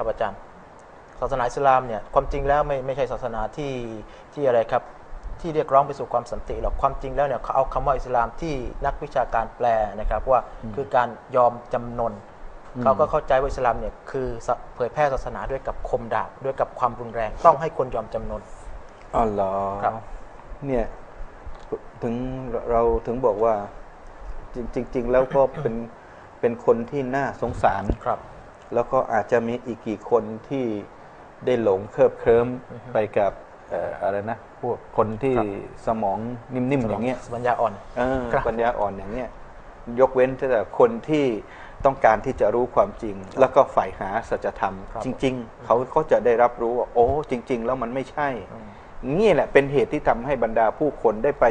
ครับอาจารย์ ศาสนาอิสลามเนี่ยความจริงแล้วไม่ไม่ใช่ศาสนาที่ที่อะไรครับที่เรียกร้องไปสู่ความสันติหรอกความจริงแล้วเนี่ยเขาเอาคำว่าอิสลามที่นักวิชาการแปลนะครับว่าคือการยอมจำนนเขาก็เข้าใจว่าอิสลามเนี่ยคือเผยแพร่ศาสนาด้วยกับคมดาบด้วยกับความรุนแรง ต้องให้คนยอมจำนนอ๋อเหรอครับเนี่ยถึงเราถึงบอกว่าจริงจริงๆแล้วก็เป็นเป็นคนที่น่าสงสารครับ แล้วก็อาจจะมีอีกกี่คนที่ได้หลงเคลิบเคลิ้มไปกับเอ่ออะไรนะพวกคนที่ครับสมองนิ่มๆอย่างเงี้ยปัญญาอ่อนเออครับปัญญาอ่อนอย่างเงี้ยยกเว้นแต่คนที่ต้องการที่จะรู้ความจริง แล้วก็ใฝ่หาสัจธรรมครับจริง ๆ เขาเขาจะได้รับรู้ว่าโอ้จริง ๆ แล้วมันไม่ใช่ นี่แหละเป็นเหตุที่ทำให้บรรดาผู้คนได้ไป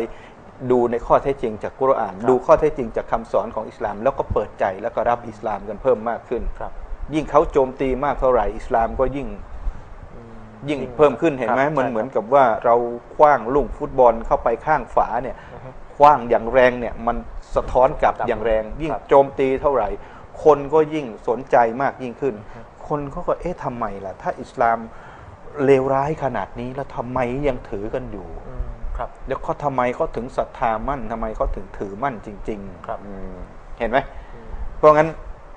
ดูในข้อเท็จจริงจากกุรอานครับดูข้อเท็จจริงจากคำสอนของอิสลาม แล้วก็เปิดใจแล้วก็รับอิสลามกันเพิ่มมากขึ้นครับ ยิ่งเขาโจมตีมากเท่าไหร่อิสลามก็ยิ่งยิ่งเพิ่มขึ้นเห็นไหมครับมันใช่เหมือนครับกับว่าเราคว้างลูกฟุตบอลเข้าไปข้างฝาเนี่ยคว้างอย่างแรงเนี่ยมันสะท้อนกลับครับอย่างแรง ยิ่งครับโจมตีเท่าไหร่ คนก็ยิ่งสนใจมากยิ่งขึ้น คนเขาก็เอ๊ะทำไมล่ะ ถ้าอิสลามเลวร้ายขนาดนี้แล้วทำไมยังถือกันอยู่อืมครับแล้วเขาทำไมเขาถึงศรัทธามั่นทำไมเขาถึงถือมั่นจริง ๆ ครับอืมเห็นไหมเพราะงั้น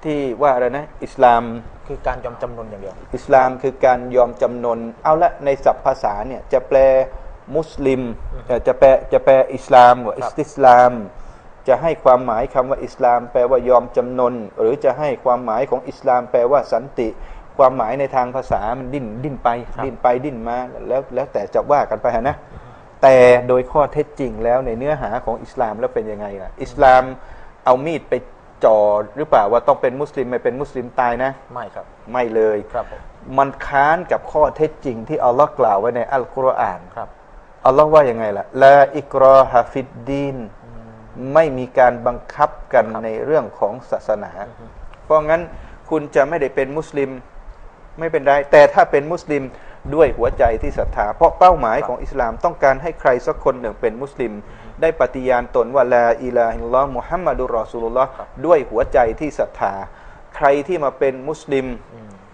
ที่ว่าอะไรนะอิสลามคือการยอมจำนนอย่างเดียว อิสลามคือการยอมจำนน เอาละในศัพท์ภาษาเนี่ยจะแปลมุสลิมเอ่อจะแปลจะแปลอิสลามหรืออิสติสลาม จะให้ความหมายคำว่าอิสลาม แปลว่ายอมจำนน หรือจะให้ความหมายของอิสลาม แปลว่าสันติ ความหมายในทางภาษามันดิ้นดิ้นไปครับดิ้นไปดิ้นมาแล้วแล้วแต่จะว่ากันไปนะแต่โดยข้อเท็จจริงแล้วในเนื้อหาของอิสลามแล้วเป็นยังไงล่ะอิสลามเอามีดไป จ่อหรือเปล่าว่าต้องเป็นมุสลิมไม่เป็นมุสลิมตายนะ ไม่ครับ ไม่เลยครับผมมันค้านกับข้อเท็จจริงที่อัลลอฮ์กล่าวไว้ในอัลกุรอานครับอัลลอฮ์ว่ายังไงล่ะลาอิกรอฮะฟิดดีนไม่มีการบังคับกันในเรื่องของศาสนา เพราะงั้นคุณจะไม่ได้เป็นมุสลิมไม่เป็นไรแต่ถ้าเป็นมุสลิมด้วยหัวใจที่ศรัทธา เพราะเป้าหมายของอิสลามต้องการให้ใครสักคนหนึ่งเป็นมุสลิม ได้ปฏิญาณตนว่าลาอิลาฮิลลอฮ์มุฮัมมัดุลรอสูลุลลอฮ์ด้วยหัวใจที่ศรัทธา ใครที่มาเป็นมุสลิม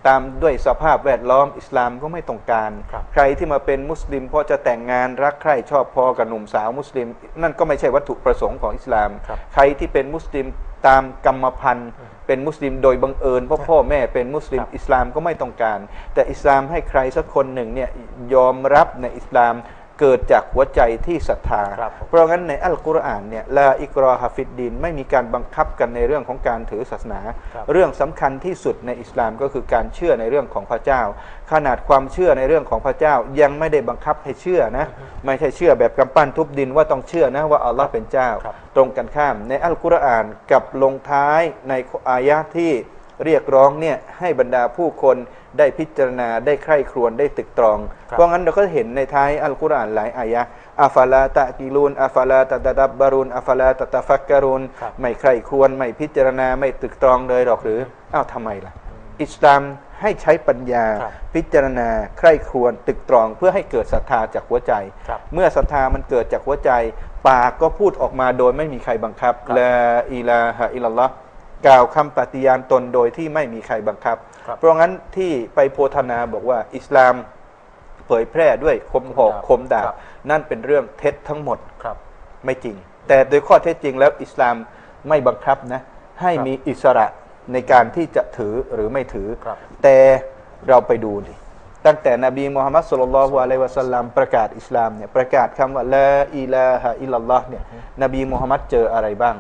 ตามด้วยสภาพแวดล้อมอิสลามก็ไม่ต้องการครับใครที่มาเป็นมุสลิมเพราะจะแต่งงานรักใคร่ชอบพอกับหนุ่มสาวมุสลิม นั่นก็ไม่ใช่วัตถุประสงค์ของอิสลามครับใครที่เป็นมุสลิมตามกรรมพันธุ์ เป็นมุสลิมโดยบังเอิญเพราะพ่อแม่เป็นมุสลิมครับอิสลามก็ไม่ต้องการ แต่อิสลามให้ใครสักคนหนึ่งเนี่ยยอมรับในอิสลาม เกิดจากหัวใจที่ศรัทธาครับผมเพราะงั้นในอัลกุรอานเนี่ยลาอิกรอฮะฟิดดินไม่มีการบังคับกันในเรื่องของการถือศาสนาครับเรื่องสำคัญที่สุดในอิสลามก็คือการเชื่อในเรื่องของพระเจ้า ขนาดความเชื่อในเรื่องของพระเจ้ายังไม่ได้บังคับให้เชื่อนะไม่ใช่เชื่อแบบกำปั้นทุบดินว่าต้องเชื่อนะว่าอัลลอฮ์เป็นเจ้าครับตรงกันข้ามในอัลกุรอานกับลงท้ายในอายะห์ที่ เรียกร้องเนี่ยให้บรรดาผู้คนได้พิจารณาได้ใคร่ครวญได้ตึกตรองครับเพราะงั้นเราก็เห็นในท้ายอัลกุรอานหลายอายะห์อัฟาลาตะกิลูนอัฟาลาตะตะดับบารุนอัฟาลาตะตะฟักการุนครับไม่ใคร่ครวญไม่พิจารณาไม่ตึกตรองเลยหรอกหรืออ้าวทำไมล่ะ อิสลามให้ใช้ปัญญาครับพิจารณาใคร่ครวญตึกตรองเพื่อให้เกิดศรัทธาจากหัวใจครับเมื่อศรัทธามันเกิดจากหัวใจ ปากก็พูดออกมาโดยไม่มีใครบังคับครับลาอิลาฮะอิลลัลลอฮ์ กล่าวคำปฏิญาณตนโดยที่ไม่มีใครบังคับ ครับเพราะงั้นที่ไปโพธนาบอกว่าอิสลามเผยแพร่ด้วยคมหอกคมดาบครับ นั่นเป็นเรื่องเท็จทั้งหมด ครับ ไม่จริง แต่โดยข้อเท็จจริงแล้วอิสลามไม่บังคับนะ ให้ครับมีอิสระในการที่จะถือหรือไม่ถือ ครับแต่เราไปดูดิตั้งแต่นบีมุฮัมมัดสุลลัลลอฮุอะลัยฮิวะสัลลัมประกาศอิสลามเนี่ยประกาศคำว่าละอิลาฮะอิลลัลลอฮ์เนี่ยนบีมุฮัมมัดเจออะไรบ้าง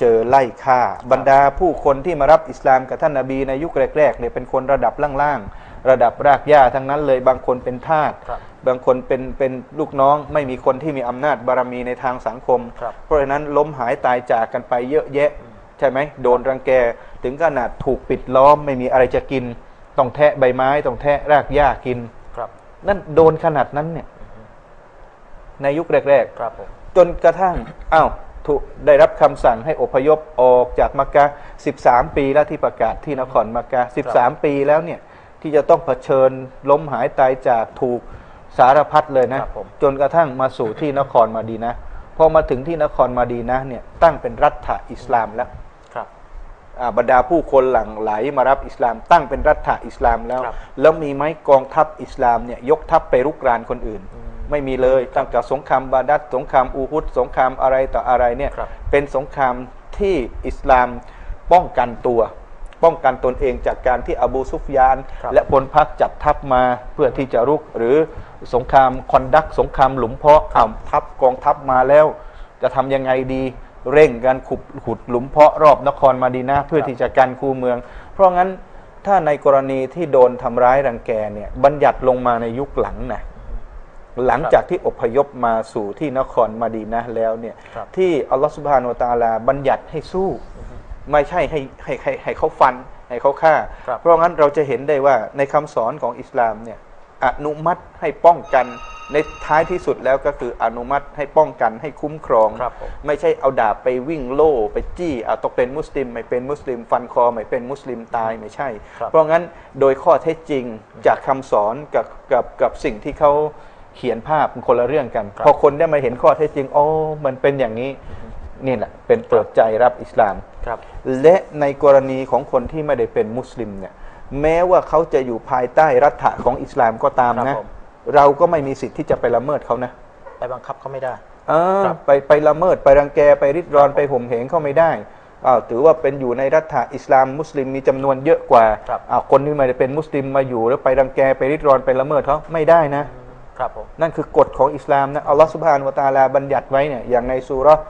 เจอไล่ฆ่า บรรดาผู้คนที่มารับอิสลามกับท่านนบีในยุคแรกๆเนี่ยเป็นคนระดับล่างๆ ระดับรากหญ้าทั้งนั้นเลยบางคนเป็นทาสครับบางคนเป็นเป็นลูกน้องไม่มีคนที่มีอำนาจบารมีในทางสังคมครับเพราะฉะนั้นล้มหายตายจากกันไปเยอะแยะ ใช่ไหมโดนรังแก ถึงขนาดถูกปิดล้อมไม่มีอะไรจะกิน ต้องแทะใบไม้ต้องแทะรากหญ้ากินครับ นั่นโดนขนาดนั้นเนี่ยในยุคแรกครับผมๆจนกระทั่งอ้าว ถูกได้รับคำสั่งให้อพยพออกจากมักกะ 13 ปีแล้วที่ประกาศที่นครมักกะ 13 ปีแล้วเนี่ยที่จะต้องเผชิญล้มหายตายจากถูกสารพัดเลยนะครับผมจนกระทั่งมาสู่ที่นครมาดีนะพอมาถึงที่นครมาดีนะเนี่ยตั้งเป็นรัฐอิสลามแล้วครั บอ่าบรรดาผู้คนหลั่งไหลมารับอิสลาม ตั้งเป็นรัฐะอิสลามแล้วครับแล้วมีไหมกองทัพอิสลามเนี่ยยกทัพไปรุกรานคนอื่น ไม่มีเลยตั้งแต่สงครามบาดัดสงครามอูฮุดสงครามอะไรต่ออะไรเนี่ยครับเป็นสงครามที่อิสลามป้องกันตัว ป้องกันตนเองจากการที่อบูซุฟยานครับและพลพรรคจัดทัพมาเพื่อที่จะรุกหรือสงครามคอนดักสงครามหลุมเพาะอ้าวทัพกองทัพมาแล้ว จะทำยังไงดี เร่งการขุดขุดหลุมเพาะรอบนครมาดีนาเพื่อที่จะกันคูเมือง เพราะงั้นถ้าในกรณีที่โดนทำร้ายรังแกเนี่ยบัญญัติลงมาในยุคหลังนะหลังจากที่อพยพมาสู่ที่นครมาดีนะแล้วเนี่ยครับที่อัลลอฮฺสุบฮานุวะตะอาลาบัญญัติให้สู้ ไม่ใช่ให้ให้ให้ให้เขาฟันให้เขาฆ่าครับเพราะงั้นเราจะเห็นได้ว่าในคำสอนของอิสลามเนี่ยอนุมัติให้ป้องกัน ในท้ายที่สุดแล้วก็คืออนุมัติให้ป้องกันให้คุ้มครอง ครับผม ไม่ใช่เอาดาบไปวิ่งโล่ไปจี้เอาต้องเป็นมุสลิม ไม่เป็นมุสลิม ฟันคอไม่เป็นมุสลิมตายไม่ใช่ ครับ เพราะงั้นโดยข้อเท็จจริงจากคำสอนกับกับกับสิ่งที่เขาเขียนภาพมันคนละเรื่องกันครับพอคนได้มาเห็นข้อเท็จจริงอ๋อมันเป็นอย่างนี้นี่แหละเป็นเปิดใจรับอิสลาม ครับ และในกรณีของคนที่ไม่ได้เป็นมุสลิมเนี่ยแม้ว่าเขาจะอยู่ภายใต้รัฐะของอิสลามก็ตามครันะบผม เราก็ไม่มีสิทธิ์ที่จะไปละเมิดเขานะไปบังคับเขาไม่ได้เออครับไปไปละเมิดไปรังแกไปริดรอนไปห่มเหงเขาไม่ได้อ้าวถือว่าเป็นอยู่ในรัฐะอิสลามมุสลิมมีจำนวนเยอะกว่าครับอ้าวคนที่ไม่ได้เป็นมุสลิมมาอยู่แล้วไปรังแกไปริดรอนไปละเมิดเขาไม่ได้นะครับผมนั่นคือกฎของอิสลามนะอัลลอฮฺสุบฮานุวะตะอาลาบัญญัติไว้เนี่ยอย่างในสุเราะห์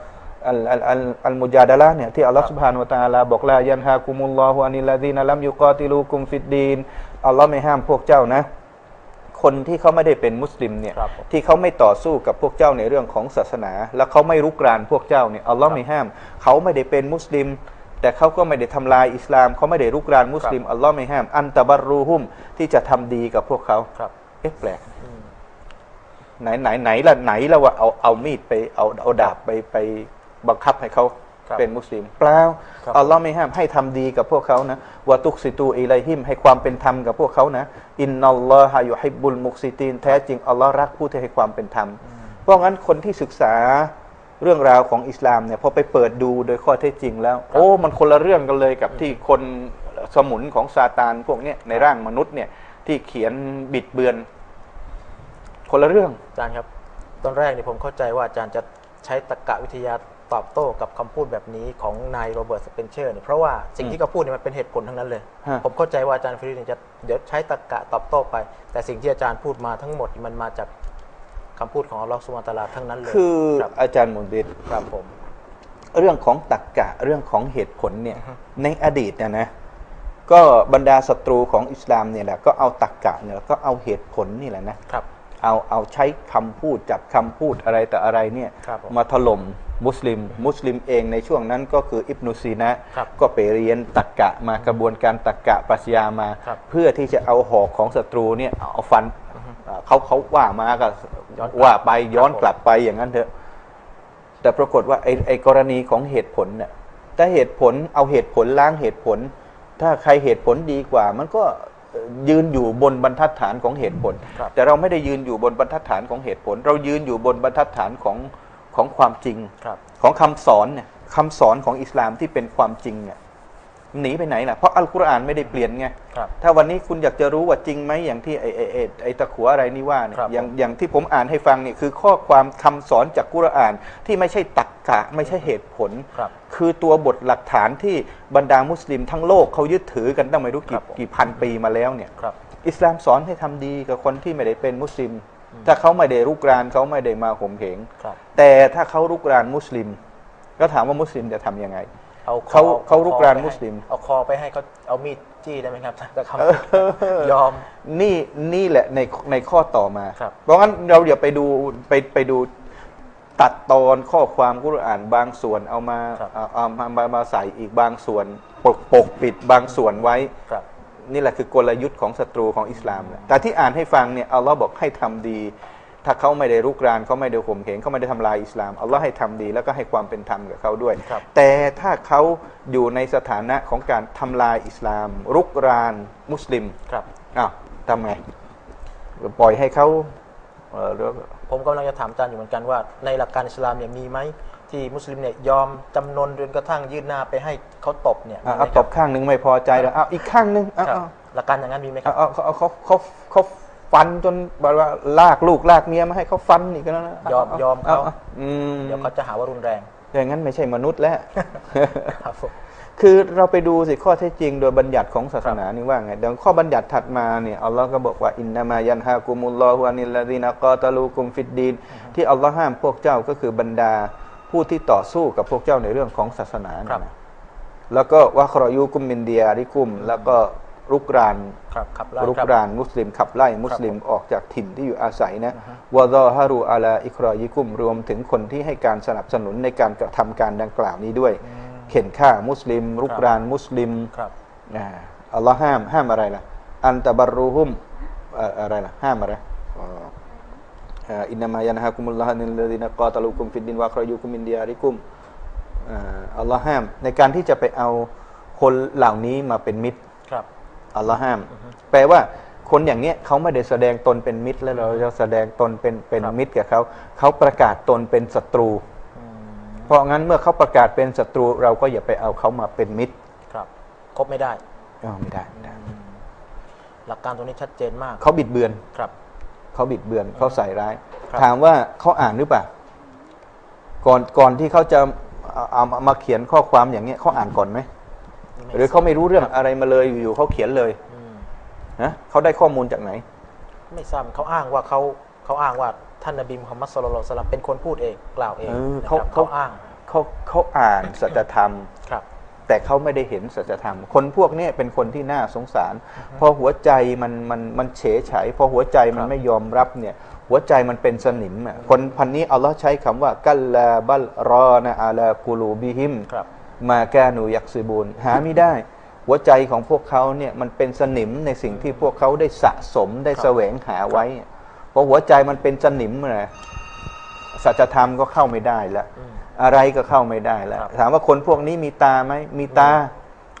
อัลอัลอัลอัลมุจาดะละห์เนี่ยที่อัลลอฮฺสุบฮานุวะตะอาลาบอกลายันฮากุมุลลอฮุอานิลลาดีนลัมยุกอติลูกุมฟิดดีนอัลลอฮ์ไม่ห้ามพวกเจ้านะ คนที่เขาไม่ได้เป็นมุสลิมเนี่ยครับผมที่เขาไม่ต่อสู้กับพวกเจ้าในเรื่องของศาสนา แล้วเขาไม่รุกรานพวกเจ้าเนี่ยอัลลอฮ์ไม่ห้าม เขาไม่ได้เป็นมุสลิม แต่เขาก็ไม่ได้ทำลายอิสลาม เขาไม่ได้รุกรานมุสลิมอัลลอฮ์ไม่ห้าม อันตะบารรูฮุมที่จะทำดีกับพวกเขาครับ เอ๊ะแปลกไหนไหนไหนละไหนละว่าเอาเอามีดไปเอาเอาดาบไปไปบังคับให้เขาครับ เป็นมุสลิมเปล่าครับอัลลอฮ์ไม่ห้ามให้ทำดีกับพวกเขานะวะตุกซิตูอิไลฮิมให้ความเป็นธรรมกับพวกเขานะ อินนัลลอฮะยุฮิบบุลมุกซิตีนแท้จริงอัลลอฮ์รักผู้ที่ให้ความเป็นธรรม เพราะงั้นคนที่ศึกษาเรื่องราวของอิสลามเนี่ยพอไปเปิดดูโดยข้อเท็จจริงแล้ว โอ้ มันคนละเรื่องกันเลยกับที่คนสมุนของซาตานพวกเนี้ยในร่างมนุษย์เนี่ยที่เขียนบิดเบือน คนละเรื่องอาจารย์ครับ ตอนแรกเนี่ยผมเข้าใจว่าอาจารย์จะใช้ตรรกะวิทยา ตอบโต้กับคำพูดแบบนี้ของนายโรเบิร์ตสเปนเชอร์เนี่ยเพราะว่าสิ่งที่เขาพูดเนี่ยมันเป็นเหตุผลทั้งนั้นเลยฮะผมเข้าใจว่าอาจารย์ฟรีดเนี่ยจะเดี๋ยวใช้ตรรกะตอบโต้ไป แต่สิ่งที่อาจารย์พูดมาทั้งหมดมันมาจากคำพูดของอัลลอฮฺสุบฮานะฮูวะตะอาลาทั้งนั้นเลยคือครับอาจารย์มุนบิดครับผม เรื่องของตรรกกะเรื่องของเหตุผลเนี่ยในอดีตเนี่ยนะก็บรรดาศัตรูของอิสลามเนี่ยแหละก็เอาตรรกกะเนี่ยก็เอาเหตุผลนี่แหละนะครับเอาเอาใช้คำพูดจับคำพูดอะไรแต่อะไรเนี่ยครับผมมาถล่ม มุสลิม มุสลิมเองในช่วงนั้นก็คืออิบนุซีนะครับก็ไปเรียนตรรกกะมากระบวนการตรรกกะปรัชญามาครับเพื่อที่จะเอาหอกของศัตรูเนี่ยเอาฟันอ่าเขาเขาว่ามาก็ย้อนกลับว่าไปย้อนครับผมกลับไปอย่างนั้นเถอะ แต่ปรากฏว่าไอ้ไอ้กรณีของเหตุผลเนี่ยถ้าเหตุผลเอาเหตุผลล้างเหตุผล ถ้าใครเหตุผลดีกว่า มันก็เอ่อยืนอยู่บนบรรทัดฐานของเหตุผลครับแต่เราไม่ได้ยืนอยู่บนบรรทัดฐานของเหตุผล เรายืนอยู่บนบรรทัดฐานของ ของความจริงครับของคำสอนเนี่ยคำสอนของอิสลามที่เป็นความจริงเนี่ยหนีไปไหนล่ะเพราะอัลกุรอานไม่ได้เปลี่ยนไงครับถ้าวันนี้คุณอยากจะรู้ว่าจริงไหมอย่างที่ไอ้ไอ้ไอ้ไอ้ตะขัวอะไรนี่ว่าเนี่ยครับอย่างอย่างที่ผมอ่านให้ฟังเนี่ยคือข้อความคำสอนจากกุรอานที่ไม่ใช่ตักกะไม่ใช่เหตุผลครับคือตัวบทหลักฐานที่บรรดามุสลิมทั้งโลกเขายึดถือกันตั้งไม่รู้ครักี่บผมกี่พันปีมาแล้วเนี่ยครับอิสลามสอนให้ทำดีกับคนที่ไม่ได้เป็นมุสลิม ถ้าเขาไม่ได้รุกรานเขาไม่ได้มาข่มเหงครับแต่ถ้าเขารุกรานมุสลิม ก็ถามว่ามุสลิมจะทำยังไงเอาคอเขาเขาอรุกรานไปให้มุสลิม เอาคอไปให้เขาเอามีดจี้ได้ไหมครับแต่เขายอมนี่นี่แหละในในข้อต่อมาครับเพราะงั้นเราอย่าไปดูไปไปดูตัดตอนข้อความกุรอานบางส่วนเอามาครับเอาเอามามามาใส่อีกบางส่วนปกปกปิดบางส่วนไว้ครับ นี่แหละคือกลยุทธ์ของศัตรูของอิสลามแหละแต่ที่อ่านให้ฟังเนี่ยอัลลอฮ์บอกให้ทำดี ถ้าเขาไม่ได้รุกรานเขาไม่ได้ข่มเหงเขาไม่ได้ทำลายอิสลามอัลลอฮ์ให้ทำดีแล้วก็ให้ความเป็นธรรมกับเขาด้วยครับแต่ถ้าเขาอยู่ในสถานะของการทำลายอิสลาม รุกรานมุสลิมครับอ้าวทำไงปล่อยให้เขาเอ่อเรื่องผมกำลังจะถามอาจารย์อยู่เหมือนกันว่า ในหลักการอิสลามเนี่ยมีไหม ที่มุสลิมเนี่ยยอมจำนนจนกระทั่งยื่นหน้าไปให้เขาตบเนี่ยอะมีไหมเอาคตรับ บข้างหนึ่งไม่พอใจแล้วเอาอีกข้างหนึ่งเอาครับเอาหลักการอย่างนั้นมีไหมคเอารับ เอาเขาเขาเขาเขาฟันจนแบบว่าลากลูกลากเมียมาให้เขาฟันอีกแล้วนะยอมยอมเขาออืมเดี๋ยวเขาจะหาว่ารุนแรงอย่างนั้นไม่ใช่มนุษย์แล้ว ครับผม คือเราไปดูสิข้อเท็จจริงโดยบัญญัติของศาสนานี่ว่าไงเดี๋ยวข้อบัญญัติถัดมาเนี่ยอัลลอฮ์ก็บอกว่าอินนามายันฮากุมุลลอฮุอานิลลาดีนะกอตาลูกุมฟิดดีนที่อัลลอฮ์ห้ามพวกเจ้าก็คือบรรดา ผู้ที่ต่อสู้กับพวกเจ้าในเรื่องของศาสนาครับ นะแล้วก็วะครอยูกุมมินเดียริกุม แล้วก็รุกราน ครับครับไล่รุกครับรานมุสลิมขับไล่มุสลิมออกจากถิ่นที่อยู่อาศัยนะวะดอฮารูอาลาอิครอยิกุมรวมถึงคนที่ให้การสนับสนุนในการกระทำการดังกล่าวนี้ด้วยเข็นฆ่ามุสลิม รุกรานมุสลิมครับ อ่าอัลลอฮ์ห้ามห้ามอะไรล่ะ อันตะบรรูฮุมเอ่ออะไรล่ะห้ามอะไรอ่าอ่า อินนามายันฮากุมุลลอฮานิลลดีนะกอตะลูกุมฟิดดินวะครอยูกุมมินเดียริกุมอ่าอัลลอฮ์ห้าม ในการที่จะไปเอาคนเหล่านี้มาเป็นมิตรครับอัลลอฮ์ห้าม แปลว่าคนอย่างเนี้ยเขาไม่ได้แสดงตนเป็นมิตร แล้วเราจะแสดงตนเป็นเป็นครับมิตรกับเขาเขาประกาศตนเป็นศัตรูอืมเพราะงั้นเมื่อเขาประกาศเป็นศัตรู เราก็อย่าไปเอาเขามาเป็นมิตรครับครบไม่ได้อ้าวไม่ได้ไม่ได้ หลักการตรงนี้ชัดเจนมาก เขาบิดเบือนครับ เขาบิดเบือนเขาใส่ร้ายครับถามว่าเขาอ่านหรือเปล่าก่อนก่อนที่เขาจะเอาเอาเอามาเขียนข้อความอย่างเงี้ยเขาอ่านก่อนไหมหรือเขาไม่รู้เรื่องอะไรมาเลยอยู่ๆเขาเขียนเลยอืมนะเขาได้ข้อมูลจากไหน ไม่ทราบเขาอ้างว่าเขาเขาอ้างว่าท่านนบีมุฮัมมัดสุลลัลลอฮุอะลัยฮิวะซัลลัมเป็นคนพูดเองกล่าวเองเออนะเขาครับเขาเขาอ้างเขาเขาอ่านสัจธรรมครับ แต่เขาไม่ได้เห็นสัจธรรม คนพวกเนี้เป็นคนที่น่าสงสาร พอหัวใจมันมันมันเฉยเฉยพอหัวใจมันครับไม่ยอมรับเนี่ยหัวใจมันเป็นสนิมอะคนพันนี้อัลลอฮ์ใช้คำว่า กัลลาบัลรอนะอาลากูลูบิฮิมครับมาแกนูยักซิบูนหาไม่ได้ หัวใจของพวกเขาเนี่ยมันเป็นสนิมในสิ่งที่พวกเขาได้สะสมได้ครับแสวงหาไว้พอหัวใจมันเป็นสนิมเลยสัจธรรมก็เข้าไม่ได้แล้ว อืมอะไรก็เข้าไม่ได้แล้วครับถามว่าคนพวกนี้มีตาไหมมีตา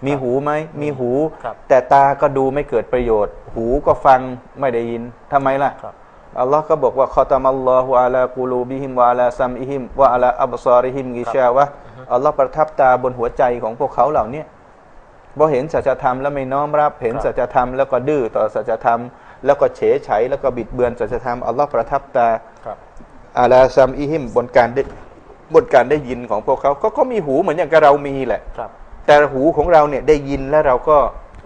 มีหูไหมมีหูครับแต่ตาก็ดูไม่เกิดประโยชน์ หูก็ฟังไม่ได้ยินทำไมล่ะครับอัลลอฮ์ก็บอกว่าขอตามัลลอฮุอาลากูลูบิฮิมวะอาลาซัมอิฮิมวะอาลาอับซาริฮิมกิชาวะอัลลอฮ์ประทับตาบนหัวใจของพวกเขาเหล่าเนี้ยพอเห็นสัจธรรมแล้วไม่น้อมรับ เห็นครับสัจธรรมแล้วก็ดื้อต่อสัจธรรม แล้วก็เฉยไฉแล้วก็บิดเบือนสัจธรรมอัลลอฮ์ประทับตาครับอาลาซัมอิฮิมบนการได้ บนการได้ยินของพวกเขาก็ก็มีหูเหมือนอย่างกับเรามีแหละครับ แต่หูของเราเนี่ยได้ยินแล้วเราก็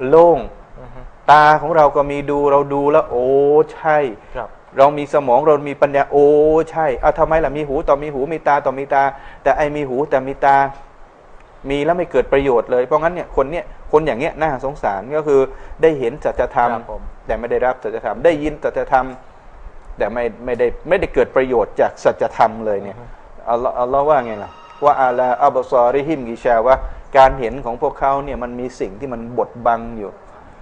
โล่งอือฮึตาของเราก็มีดูเราดูแล้ว โอ้ใช่ครับ เรามีสมองเรามีปัญญาโอ้ใช่เอาทำไมล่ะมีหูต่อมีหูมีตาต่อมีตา แต่ไอมีหูแต่มีตา มีแล้วไม่เกิดประโยชน์เลยเพราะงั้นเนี่ยคนเนี่ยคนอย่างเงี้ยน่าสงสารก็คือได้เห็นสัจธรรมครับผมแต่ไม่ได้รับสัจธรรมได้ยินสัจธรรม แต่ไม่ไม่ได้ไม่ได้เกิดประโยชน์จากสัจธรรมเลยเนี่ย อัลลอฮ์อัลลอฮ์ว่าไงล่ะว่าอาลาอับซอริฮิมกิชาว่าการเห็นของพวกเขาเนี่ยมันมีสิ่งที่มันบดบังอยู่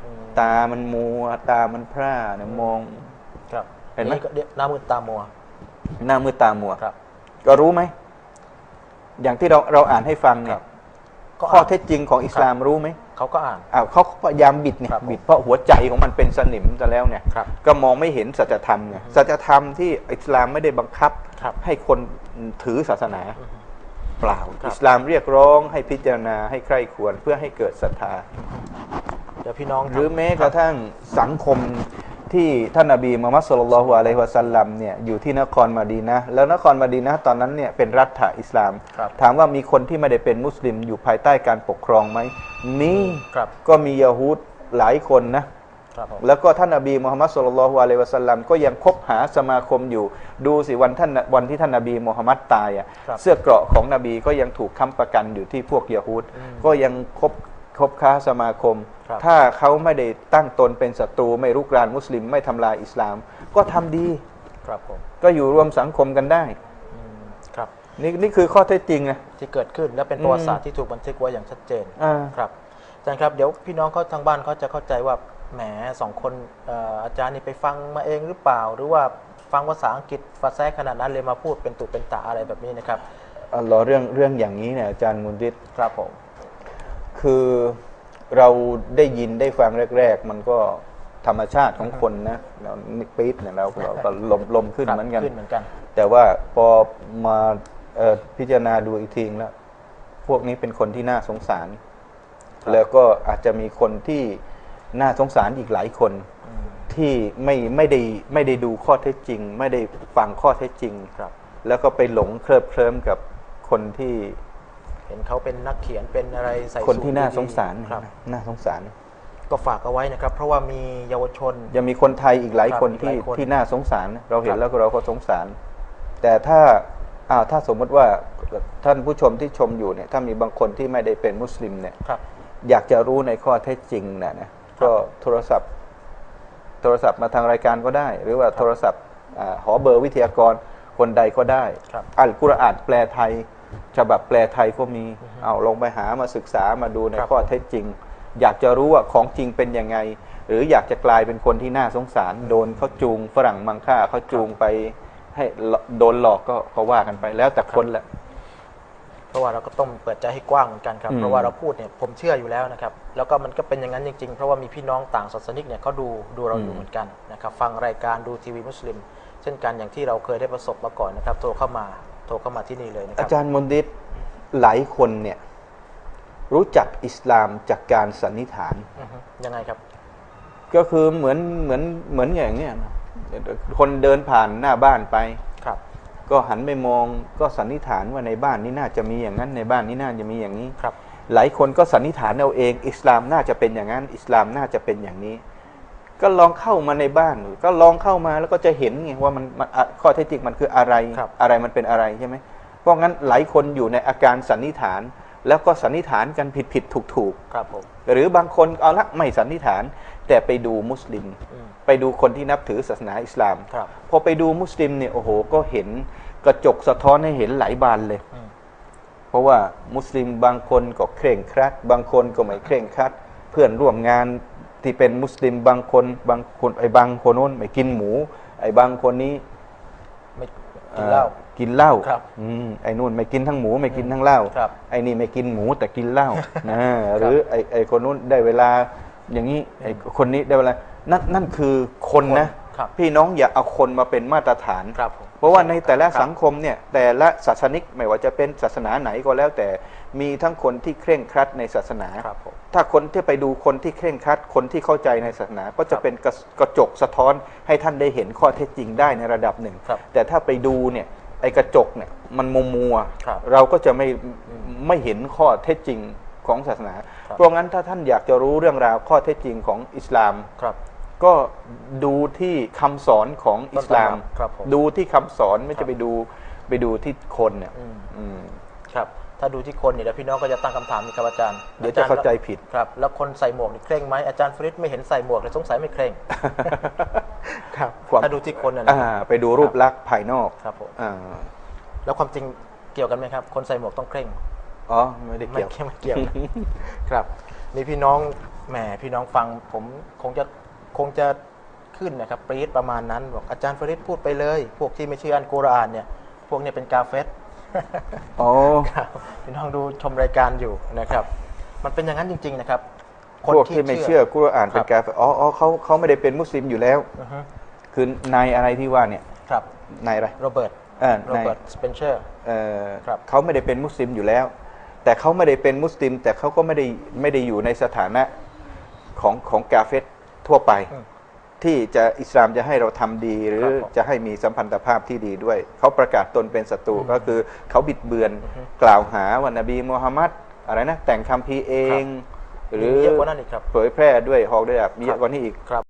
อืมตามันมัว ตามันพร่าเนี่ยมอง ครับ เห็นไหมก็ดี๋ยวหน้ามืดตามัว หน้ามืดตามัวครับ ก็รู้ไหม อย่างที่เราเราอ่านให้ฟังเนี่ครัยบก็ ข้ออ่านเท็จจริงของอิสลามรู้ไหมเขาก็อ่านอ้าวเขาพยายามบิดเนี่ยครับผมบิดเพราะหัวใจของมันเป็นสนิมซะแล้วเนี่ยครับก็มองไม่เห็นสัจธรรมไงสัจธรรมที่อิสลามไม่ได้บังคับครับให้คนถือศาสนาเปล่าครับอิสลามเรียกร้องให้พิจารณาให้ใคร่ควรเพื่อให้เกิดศรัทธาเดี๋ยวพี่น้องหรือทำแม้กระทั่งสังคม ที่ท่านนบีมุฮัมมัดสุลลัลลอฮุอะลัยฮิวะสัลลัมเนี่ยอยู่ที่นครมาดีนะห์แล้วนครมาดีนะห์ตอนนั้นเนี่ยเป็นรัฐอิสลามครับถามว่ามีคนที่ไม่ได้เป็นมุสลิมอยู่ภายใต้การปกครองไหมมีครับก็มียะฮูดหลายคนนะครับผมแล้วก็ท่านนบีมุฮัมมัดสุลลัลลอฮุอะลัยฮิวะสัลลัมก็ยังคบหาสมาคมอยู่ ดูสิวันท่านวันที่ท่านนบีมุฮัมมัดตายอะครับเสื้อเกราะของนบีก็ยังถูกค้ำประกันอยู่ที่พวกยะฮูดอืมก็ยังคบ คบค้าสมาคมครับถ้าเขาไม่ได้ตั้งตนเป็นศัตรูไม่รุกรานมุสลิม ไม่ทำลายอิสลาม ก็ทำดีครับผมก็อยู่รวมสังคมกันได้อืมครับนี่นี่คือข้อเท็จจริงนะที่เกิดขึ้นและเป็นอืมประวัติศาสตร์ที่ถูกบันทึกไว้อย่างชัดเจนอ่าครับอาจารย์ครับเดี๋ยวพี่น้องเขาทางบ้านเขาจะเข้าใจว่าแหมสองคนเอ่ออาจารย์นี่ไปฟังมาเองหรือเปล่า หรือว่าฟังภาษาอังกฤษฟาแซขนาดนั้นเลยมาพูดเป็นตุเป็นตาอะไรแบบนี้นะครับอัลลอฮ์เรื่องเรื่องอย่างนี้เนี่ยอาจารย์มุนดิตครับผม คือเราได้ยินได้ฟังแรก ๆ มันก็ธรรมชาติของคนนะเรานิกปี๊ดเนี่ยเราเราก็ลมลมขึ้นครับเหมือนกัน ขึ้นเหมือนกัน แต่ว่าพอมาเอ่อพิจารณาดูอีกทีแล้ว พวกนี้เป็นคนที่น่าสงสาร แล้วก็อาจจะมีคนที่น่าสงสารอีกหลายคนที่ไม่ไม่ได้ไม่ได้ดูข้อเท็จจริง ไม่ได้ฟังข้อเท็จจริงครับ แล้วก็ไปหลงเคลิบเคลิ้มกับคนที่ เห็นเขาเป็นนักเขียนเป็นอะไรใส่คนที่สูทน่าดีๆสงสารครับ น่าสงสาร ก็ฝากเอาไว้นะครับ เพราะว่ามีเยาวชน ยังมีคนไทยอีกหลายครับคนอีกหที่ลายคนที่น่าสงสาร เราเห็ครันบแล้วก็เราก็สงสาร แต่ถ้าอ้าวถ้าสมมติว่าท่านผู้ชมที่ชมอยู่เนี่ยถ้ามีบางคนที่ไม่ได้เป็นมุสลิมเนี่ยครับอยากจะรู้ในข้อเท็จจริงนะนะก็โทรศัพท์ โทรศัพท์มาทางรายการก็ได้ หรือว่าโทรศัพท์อาหอเบอร์วิทยากรคนใดก็ได้ครับอัลกุรอานแปลไทย ฉบับแปลไทยก็มี เอาลงไปหามาศึกษามาดูในครับข้อเท็จจริง อยากจะรู้ว่าของจริงเป็นยังไง หรืออยากจะกลายเป็นคนที่น่าสงสาร โดนเขาจูงฝรั่งมังค่าเขาจูงไปให้โดนหลอกก็ก็ว่ากันไปแล้วแต่คนแหละเพราะว่าเราก็ต้องเปิดใจให้กว้างเหมือนกันครับอืมเพราะว่าเราพูดเนี่ยผมเชื่ออยู่แล้วนะครับ แล้วก็มันก็เป็นอย่างนั้นจริงๆ เพราะว่ามีพี่น้องต่างศาสนิกเนี่ยเขาดูดูเราอยู่เหมือนกันนะครับ ฟังรายการดูทีวีมุสลิม เช่นกันอย่างที่เราเคยได้ประสบมาก่อนนะครับ โทรเข้ามา โทรเข้ามาที่นี่เลยนะคอารับจารย์มนดิตหลายคนเนี่ยรู้จักอิสลามจากการสันนิษฐานอือฮึยังไงครับ ก็คือเหมือนเหมือนเหมือนอย่างเนี้ยนะคนเดินผ่านหน้าบ้านไปครับ ก็หันไปมองก็สันนิษฐานว่าในบ้านนี้น่าจะมีอย่างนั้นในบ้านนี้น่าจะมีอย่างนี้ครับ หลายคนก็สันนิษฐานเอาเอง อิสลามน่าจะเป็นอย่างนั้น อิสลามน่าจะเป็นอย่างนี้ ก็ลองเข้ามาในบ้าน ก็ลองเข้ามาแล้วก็จะเห็นไงว่ามันมันอะข้อเท็จจริงมันคืออะไรครับอะไรมันเป็นอะไรใช่ไหมเพราะงั้นหลายคนอยู่ในอาการสันนิษฐาน แล้วก็สันนิษฐานกันผิดผิดถูกถูกๆครับผมหรือบางคนเอาละไม่สันนิษฐาน แต่ไปดูมุสลิมอืมไปดูคนที่นับถือศาสนาอิสลามครับพอไปดูมุสลิมเนี่ยโอ้โห ก็เห็นกระจกสะท้อนให้เห็นหลายบานเลยอืมเพราะว่ามุสลิมบางคนก็เคร่งครัด บางคนก็ไม่เคร่งครัด เพื่อนร่วมงาน ที่เป็นมุสลิมบางคนบางคนไอ้บางคนโน้นไม่กินหมู ไอ้บางคนนี้ไม่กินเหล้าอ่อกินเหล้าครับอืมไอ้นู่นไม่กินทั้งหมูไม่กินทั้งเหล้าครับไอ้นี่ไม่กินหมูแต่กินเหล้านะหรือไอ้ไอ้คนนู้นได้เวลาอย่างนี้ไอ้คนนี้ได้เวลานั่นนั่นคือคนนะครับพี่น้องอย่าเอาคนมาเป็นมาตรฐานครับผมเพราะว่าในแต่ละครับสังคมเนี่ยแต่ละศาสนิกไม่ว่าจะเป็นศาสนาไหนก็แล้วแต่ มีทั้งคนที่เคร่งครัดในศาสนาครับผมถ้าคนที่ไปดูคนที่เคร่งครัด คนที่เข้าใจในศาสนา ก็คจะรับเป็นกระกระจกสะท้อนให้ท่านได้เห็นข้อเท็จจริงได้ในระดับหนึ่งครับแต่ถ้าไปดูเนี่ยไอ้กระจกเนี่ยมันมัวมัวๆครับเราก็จะไม่ไม่เห็นข้อเท็จจริงของศาสนาครับเพราะงั้นถ้าท่านอยากจะรู้เรื่องราวข้อเท็จจริงของอิสลามครับก็ดูที่คำสอนของอิสลามต้นตำรับครับผมดูที่คำสอนไม่ครัจะบไปดูไปดูที่คนเนี่ยอืมอืม ครับ ถ้าดูที่คนเนี่ยเดี๋ยวพี่น้องก็จะตั้งคำถามนี่ครับอาจารย์เดี๋ยวจะเข้าใจผิดครับ แล้วคนใส่หมวกนี่เคร่งไหมอาจารย์ฟริดไม่เห็นใส่หมวกเลยสงสัยไม่เคร่ง ครับความถ้าดูที่คนน่ะนะอ่าไปดูรูปลักษณ์ภายนอกครับผมอ่าแล้วความจริงเกี่ยวกันไหมครับ คนใส่หมวกต้องเคร่งอ๋อไม่ได้ไม่เกี่ยวเกี่ยวไม่เกี่ยวครับมีพี่น้องแหมพี่น้องฟัง ผมคงจะคงจะขึ้นนะครับปรี๊ดประมาณนั้นบอกอาจารย์ฟริดพูดไปเลย พวกที่ไม่เชื่ออันกุรอานเนี่ย พวกเนี้เป็นกาเฟส อ๋อครับพี่น้องดูชมรายการอยู่นะครับ มันเป็นอย่างนั้นจริง ๆ นะครับพวกที่ไม่เชื่อกุรอานเป็นครับกาเฟรอ๋ออ๋อเขาเขาไม่ได้เป็นมุสลิมอยู่แล้วอือฮึคือนายอะไรที่ว่าเนี่ยครับนายอะไรโรเบิร์ตเออโรนายเบิร์ตสเปนเชอร์เอ่อครับเขาไม่ได้เป็นมุสลิมอยู่แล้ว แต่เขาไม่ได้เป็นมุสลิม แต่เขาก็ไม่ได้ไม่ได้อยู่ในสถานะของของกาเฟตทั่วไป ที่จะอิสลามจะให้เราทำดีหรือครับผมจะให้มีสัมพันธภาพที่ดีด้วย เขาประกาศตนเป็นศัตรูก็คือเขาบิดเบือนกล่าวหาว่านบีมูฮัมมัดอะไรนะแต่งคำพีร์เอง หรือมีเยอะกว่านั้นอีกครับเผยแพร่ด้วยฮอกด้วยแบบมีเยอะกว่านี้อีกครับ